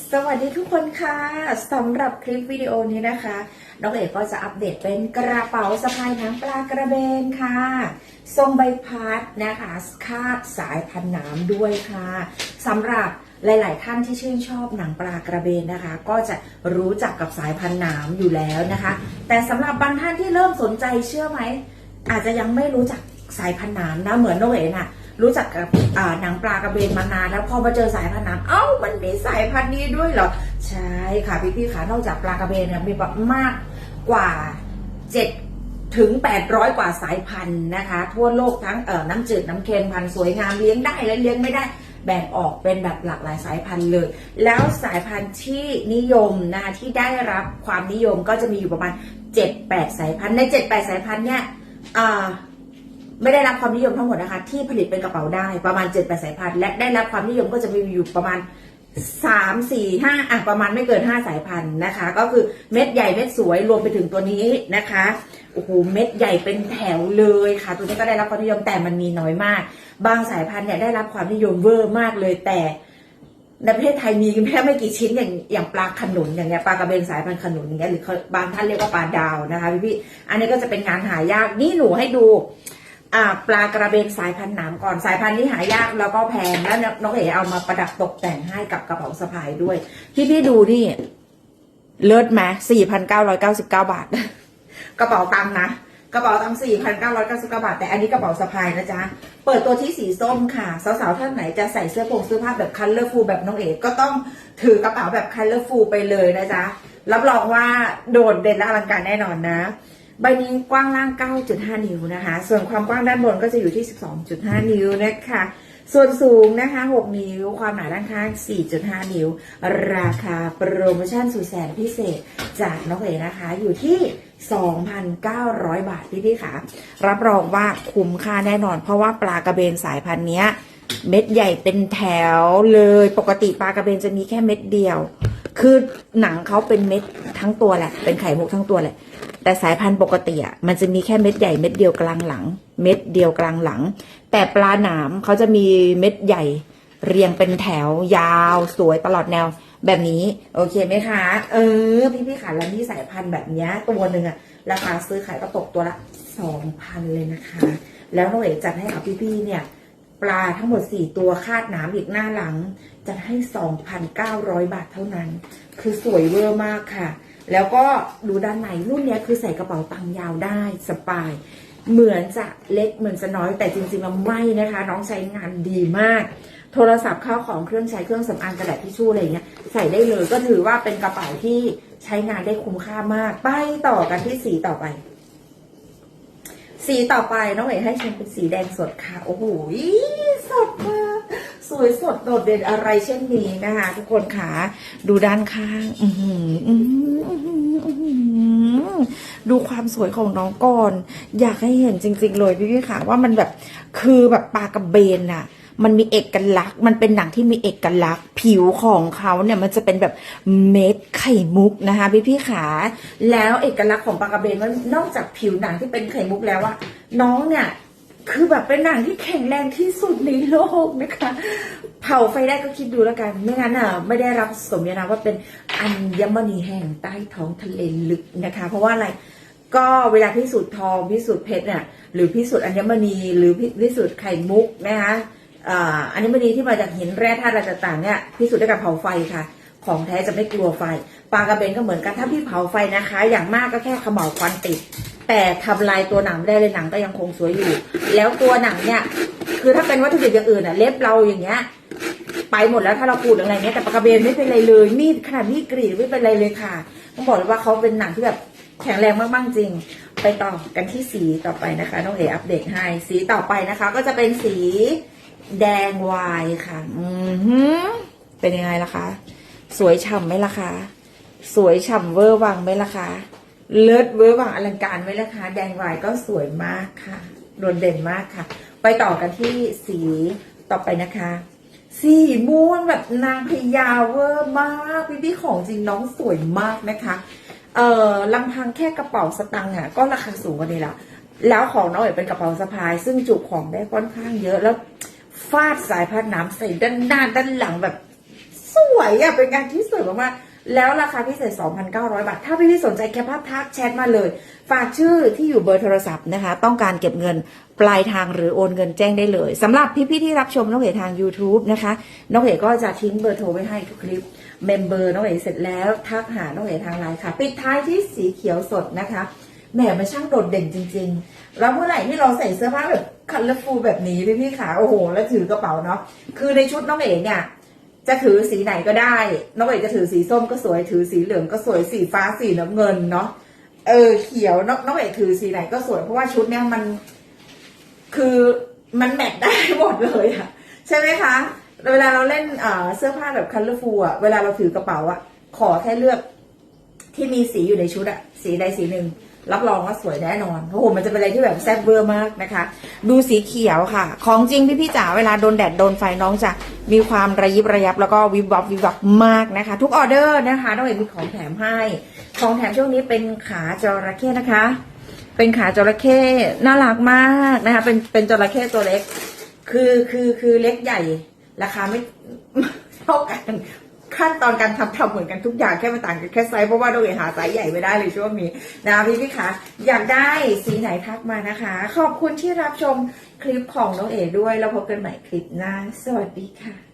สวัสดีทุกคนค่ะสำหรับคลิปวิดีโอนี้นะคะน้องเอกก็จะอัปเดตเป็นกระเป๋าสะพายหนังปลากระเบนค่ะ ทรงใบพัดนะคะ คาดสายพันหนามด้วยค่ะสำหรับหลาย ๆ ท่านที่ชื่นชอบหนังปลากระเบนนะคะ ก็จะรู้จักกับสายพันหนามอยู่แล้วนะคะ แต่สำหรับบางท่านที่เริ่มสนใจเชื่อไหมอาจจะยังไม่รู้จักสายพันน้ำนะเหมือนน้องเอ๋น่ะ รู้จักกับอาหนังปลากระเบนมานานแล้วพอมาเจอสายพันธุ์น้ำเอ้ามันมีสายพันธุ์นี้ด้วยเหรอใช่ค่ะพี่ๆค่ะนอกจากปลากระเบนเนี่ยมีแบบมากกว่าเจ็ดถึง 800 กว่าสายพันธุ์นะคะ ทั่วโลกทั้งเอ่อน้ำจืดน้ำเค็มพันธุ์สวยงามเลี้ยงได้และเลี้ยงไม่ได้แบ่งออกเป็นแบบหลากหลายสายพันธุ์เลย แล้วสายพันธุ์ที่นิยมนะคะที่ได้รับความนิยมก็จะมีอยู่ประมาณ 7-8 สายพันธุ์ใน 7-8 สายพันธุ์เนี่ยอ่า ไม่ได้รับความนิยมทั้งหมดนะคะ ที่ผลิตเป็นกระเป๋าได้ประมาณ7จ็ดแปดสายพันธุ์และได้รับความนิยมก็จะมีอยู่ประมาณสามสี่ห้าอะประมาณไม่เกินห้าสายพันธุ์นะคะ ก็คือเม็ดใหญ่เม็ดสวยรวมไปถึงตัวนี้นะคะโอ้โหเม็ดใหญ่เป็นแถวเลยค่ะ ตัวนี้ก็ได้รับความนิยมแต่มันมีน้อยมาก บางสายพันธุ์เนี่ยได้รับความนิยมเวอร์มากเลยแต่ในประเทศไทยมีแค่ไม่กี่ชิ้นอย่างอย่างปลาขนุนอย่างเงี้ยปลากระเบนสายพันธุ์ขนุนอย่างเงี้ยหรือบางท่านเรียกว่าปลาดาวนะคะพี่พี่ๆอันนี้ก็จะเป็นงานหายากนี่หนูให้ดู อ่าปลากระเบนสายพันธุ์หนามก่อนสายพันธุ์นี้หายากแล้วก็แพงแล้วน้องเอ๋เอามาประดับตกแต่งให้กับกระเป๋าสะพายด้วยพี่พี่ดูนี่ เลิศไหมสี่พันเก้าร้อยเก้าสิบเก้าบาท กระเป๋าตังค์นะกระเป๋าตังค์สี่พันเก้าร้อยเก้าสิบเก้าบาท แต่อันนี้กระเป๋าสะพายนะจ๊ะ เปิดตัวที่สีส้มค่ะ สาวๆท่านไหนจะใส่เสื้อผงเสื้อผ้าแบบคัลเลอร์ฟูลแบบน้องเอ๋ก็ต้องถือกระเป๋าแบบคัลเลอร์ฟูลไปเลยนะจ๊ะรับรองว่าโดดเด่นและอลังการแน่นอนนะ ใบนี้กว้างล่าง 9.5 นิ้วนะคะ ส่วนความกว้างด้านบนก็จะอยู่ที่ 12.5 นิ้วนะคะ ส่วนสูงนะคะ 6 นิ้ว ความหนาด้านข้าง 4.5 นิ้ว ราคาโปรโมชั่นสุดแสนพิเศษจากน้องเอ๋นะคะ อยู่ที่ 2,900 บาทพี่พี่ค่ะ รับรองว่าคุ้มค่าแน่นอน เพราะว่าปลากระเบนสายพันธุ์เนี้ยเม็ดใหญ่เป็นแถวเลย ปกติปลากระเบนจะมีแค่เม็ดเดียว คือหนังเขาเป็นเม็ดทั้งตัวแหละ เป็นไข่มุกทั้งตัวแหละ แต่สายพันธุ์ปกติอะมันจะมีแค่เม็ดใหญ่เม็ดเดียวกลางหลัง เม็ดเดียวกลางหลัง แต่ปลาหนามเขาจะมีเม็ดใหญ่ เรียงเป็นแถวยาวสวยตลอดแนว แบบนี้โอเคไหมคะ เออ พี่พี่ขาแล้วนี่สายพันธุ์แบบนี้ตัวหนึ่งอะราคาซื้อขายก็ตกตัวละสองพันเลยนะคะ แล้วน้องเอ๋จัดให้กับพี่พี่เนี่ยปลาทั้งหมด 4 ตัวคาดหนามอีกหน้าหลังจะให้ 2,900 บาทเท่านั้น คือสวยเวอร์มากค่ะ แล้วก็ดูด้านในรุ่นนี้คือใส่กระเป๋าตังค์ยาวได้สบาย เหมือนจะเล็กเหมือนจะน้อยแต่จริงๆแล้วไม่นะคะ น้องใช้งานดีมาก โทรศัพท์ข้าวของเครื่องใช้เครื่องสำอางกระดาษทิชชู่อะไรเงี้ยใส่ได้เลยก็ถือว่าเป็นกระเป๋าที่ใช้งานได้คุ้มค่ามาก ไปต่อกันที่สีต่อไป สีต่อไปน้องเอ๋ให้ชมเป็นสีแดงสดค่ะ โอ้โหสดมาก สวยสดโดดเด่นอะไรเช่นนี้นะคะ ทุกคนค่ะดูด้านข้าง อืดูความสวยของน้องก่อน อยากให้เห็นจริง ๆ เลยพี่พี่ๆค่ะว่ามันแบบคือแบบปลากระเบนน่ะมันมีเอกลักษณ์ มันเป็นหนังที่มีเอกลักษณ์ ผิวของเขาเนี่ยมันจะเป็นแบบเม็ดไข่มุกนะคะพี่พี่ๆขาแล้วเอกลักษณ์ของปลากระเบนมันนอกจากผิวหนังที่เป็นไข่มุกแล้วอะน้องเนี่ย คือแบบเป็นหนังที่แข็งแรงที่สุดในโลกนะคะ เผาไฟได้ก็คิดดูแล้วกัน ไม่งั้นอะไม่ได้รับสมญานามว่าเป็นอัญมณีแห่งใต้ท้องทะเลลึกนะคะ เพราะว่าอะไรก็เวลาพิสูจน์ทองพิสูจน์เพชรเนี่ยหรือพิสูจน์อัญมณี หรือพิสูจน์ไข่มุกนะคะอัญมณีที่มาจากหินแร่ธาตุอะไรต่างๆเนี่ยพิสูจน์ด้วยการเผาไฟค่ะ ของแท้จะไม่กลัวไฟ ปลากระเบนก็เหมือนกันถ้าพี่เผาไฟนะคะ อย่างมากก็แค่ขม่าวควันติด แต่ทำลายตัวหนังไม่ได้เลยหนังก็ยังคงสวยอยู่ แล้วตัวหนังเนี่ยคือถ้าเป็นวัตถุดิบอย่างอื่นอะ เล็บเราอย่างเงี้ยไปหมดแล้วถ้าเราขูดอะไรเงี้ยแต่ปลากระเบนไม่เป็นไรเลยมีดขนาดมีดกรีดไม่เป็นไรเลยค่ะต้องบอกเลยว่าเขาเป็นหนังที่แบบแข็งแรงมากๆจริง ไปต่อกันที่สีต่อไปนะคะน้องเออัปเดตให้สีต่อไปนะคะ ก็จะเป็นสีแดงวายค่ะ อือหือเป็นยังไงล่ะคะ สวยฉ่ำไหมล่ะคะ สวยฉ่ำเวอร์วังไหมล่ะคะ เลิศเวอร์วังอลังการไหมล่ะคะ แดงวายก็สวยมากค่ะ โดดเด่นมากค่ะ ไปต่อกันที่สีต่อไปนะคะ สีม่วงแบบนางพญาเวอร์มากพี่พี่ๆของจริงน้องสวยมากนะคะ เอ่อลำพังแค่กระเป๋าสตังค์อะก็ราคาสูงกว่านี้ละแล้วของน้องเอ๋เป็นกระเป๋าสะพาย ซึ่งจุของได้ค่อนข้างเยอะแล้วฟาดสายพันน้ำใส่ด้านหน้าด้านหลังแบบ สวยอะเป็นงานที่สวยมากๆ แล้วราคาพิเศษ 2,900 บาท ถ้าพี่ๆสนใจแคปภาพทักแชทมาเลย ฝากชื่อที่อยู่เบอร์โทรศัพท์นะคะ ต้องการเก็บเงินปลายทางหรือโอนเงินแจ้งได้เลยสำหรับพี่ๆที่รับชมน้องเอ๋ทาง YouTube นะคะน้องเอ๋ก็จะทิ้งเบอร์โทรไว้ให้ทุกคลิปเมมเบอร์น้องเอ๋เสร็จแล้วทักหาน้องเอ๋ทางไลน์ค่ะ ปิดท้ายที่สีเขียวสดนะคะแหมมันช่างโดดเด่นจริง ๆ แล้วเมื่อไหร่ที่เราใส่เสื้อผ้าแบบคัลเลอร์ฟูแบบนี้พี่พี่ๆขาโอ้โห แล้วถือกระเป๋าเนาะคือในชุดน้องเอ๋เนี่ย จะถือสีไหนก็ได้น้องเอ๋จะถือสีส้มก็สวย ถือสีเหลืองก็สวย สีฟ้า สีน้ำเงินเนาะ เออ เขียวน้องน้องเอ๋ถือสีไหนก็สวย เพราะว่าชุดเนี้ยมัน คือมันแมทได้หมดเลยอะใช่ไหมคะ เวลาเราเล่นเอ่อเสื้อผ้าแบบคัลเลอร์ฟูอะเวลาเราถือกระเป๋าอะขอแค่เลือกที่มีสีอยู่ในชุดอะสีใดสีหนึ่ง รับรองว่าสวยแน่นอนโอ้โหมันจะเป็นอะไรที่แบบแซ่บเวอร์มากนะคะ ดูสีเขียวค่ะ ของจริงพี่พี่จ๋าเวลาโดนแดดโดนไฟน้องจะมีความระยิบระยับแล้วก็วิบวับวิบวับมากนะคะ ทุกออเดอร์นะคะน้องเอกมีของแถมให้ ของแถมช่วงนี้เป็นขาจระเข้นะคะ เป็นขาจระเข้น่ารักมากนะคะ เป็นเป็นจระเข้ตัวเล็ก คือคือคือเล็กใหญ่ราคาไม่เท่ากัน ขั้นตอนการทำทำเหมือนกันทุกอย่างแค่มันต่างกันแค่ไซส์เพราะว่าโดยหาไซส์ใหญ่ไม่ได้เลยช่วงนี้นะพี่พี่คะอยากได้สีไหนทักมานะคะ ขอบคุณที่รับชมคลิปของน้องเอ๋ด้วยแล้วพบกันใหม่คลิปหน้าสวัสดีค่ะ